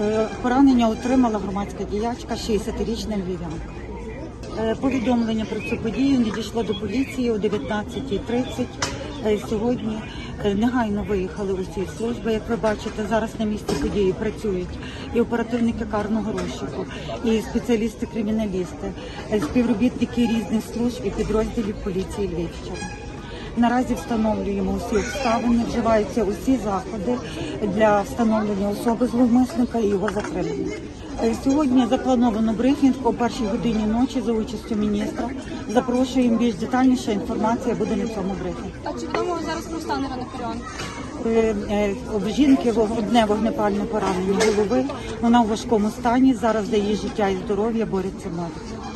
Е, Поранення отримала громадська діячка 60-річна львів'янка. Е, Повідомлення про цю подію надійшло до поліції о 19.30 е, сьогодні. Негайно виїхали усі служби. Як ви бачите, зараз на місці події працюють і оперативники карного розшуку, і спеціалісти-криміналісти, співробітники різних служб і підрозділів поліції Львівщини. Наразі встановлюємо усі обставини, вживаються усі заходи для встановлення особи зловмисника і його затримання. Е, Сьогодні заплановано брифінг о першій годині ночі за участю міністра. Запрошуємо більш детальніша інформація буде на цьому брифінгу. А чи відомо зараз про стан? Е, е, У жінки одне вогнепальне поранення голови. Вона у важкому стані. Зараз за її життя і здоров'я борються медики.